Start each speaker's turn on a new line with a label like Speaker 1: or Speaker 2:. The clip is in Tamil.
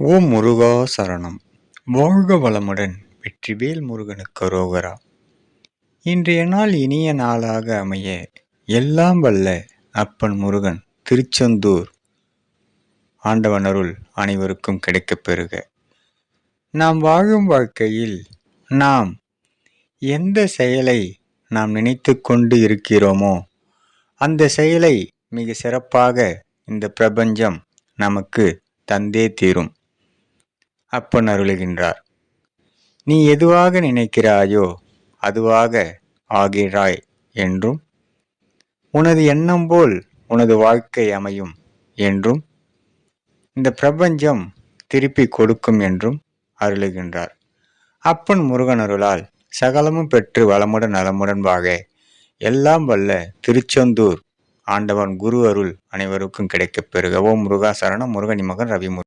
Speaker 1: ஓம் முருகா சரணம். வாழ்க வளமுடன் வெற்றிவேல் முருகனுக்கு ரோகரா. இன்றைய நாள் இனிய நாளாக அமைய எல்லாம் வல்ல அப்பன் முருகன் திருச்செந்தூர். ஆண்டவனருள் அனைவருக்கும் கிடைக்கப் பெறுக. நாம் வாழும் வாழ்க்கையில் நாம் எந்த செயலை நாம் நினைத்து கொண்டு இருக்கிறோமோ அந்த செயலை மிக சிறப்பாக இந்த பிரபஞ்சம் நமக்கு தந்தே தீரும். அப்பன் அருளுகின்றார். நீ எதுவாக நினைக்கிறாயோ அதுவாக ஆகிறாய் என்றும் உனது எண்ணம் போல் உனது வாழ்க்கை அமையும் என்றும் இந்த பிரபஞ்சம் திருப்பி கொடுக்கும் என்றும் அருளுகின்றார். அப்பன் முருகன் அருளால் சகலமும் பெற்று வளமுடன் நலமுடன் வாக எல்லாம் வல்ல திருச்செந்தூர் ஆண்டவன் குரு அருள் அனைவருக்கும் கிடைக்கப் பெறுக. ஓம் முருகா சரணம். முருகனி மகன் ரவி